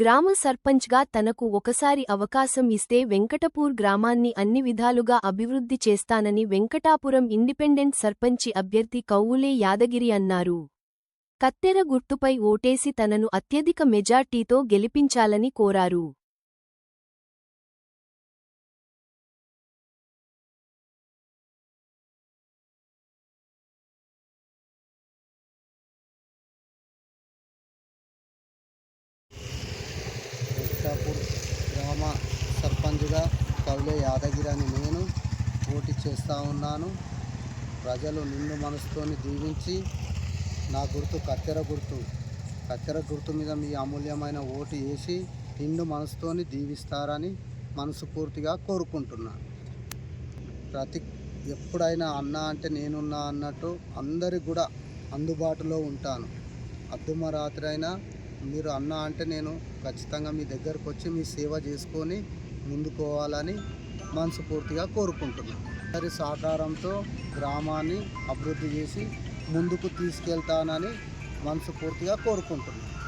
గ్రామ సర్పంచ్గా తనకు ఒకసారి అవకాశం ఇస్తే వెంకటపూర్ గ్రామాన్ని అన్ని విధాలుగా అభివృద్ధి చేస్తానని వెంకటాపురం ఇండిపెండెంట్ సర్పంచి అభ్యర్థి కౌవులే యాదగిరి అన్నారు. కత్తెర గుర్తుపై ఓటేసి తనను అత్యధిక మెజార్టీతో గెలిపించాలని కోరారు. గ్రామ సర్పంచ్గా కౌలే యాదగిరి అని నేను పోటీ చేస్తూ ఉన్నాను. ప్రజలు నిండు మనసుతోని దీవించి నా గుర్తు కత్తెర గుర్తు కత్తెర గుర్తు మీద మీ అమూల్యమైన ఓటు వేసి నిండు మనసుతోని దీవిస్తారని మనసుపూర్తిగా కోరుకుంటున్నాను ప్రతి ఎప్పుడైనా అన్న అంటే నేనున్నా అన్నట్టు అందరికి కూడా అందుబాటులో ఉంటాను. అద్దుమ రాత్రి అయినా మీరు అన్న అంటే నేను ఖచ్చితంగా మీ దగ్గరకు వచ్చి మీ సేవ చేసుకొని ముందుకోవాలని మనస్ఫూర్తిగా కోరుకుంటున్నాను. అందరి సహకారంతో గ్రామాన్ని అభివృద్ధి చేసి ముందుకు తీసుకెళ్తానని మనస్ఫూర్తిగా కోరుకుంటున్నాను.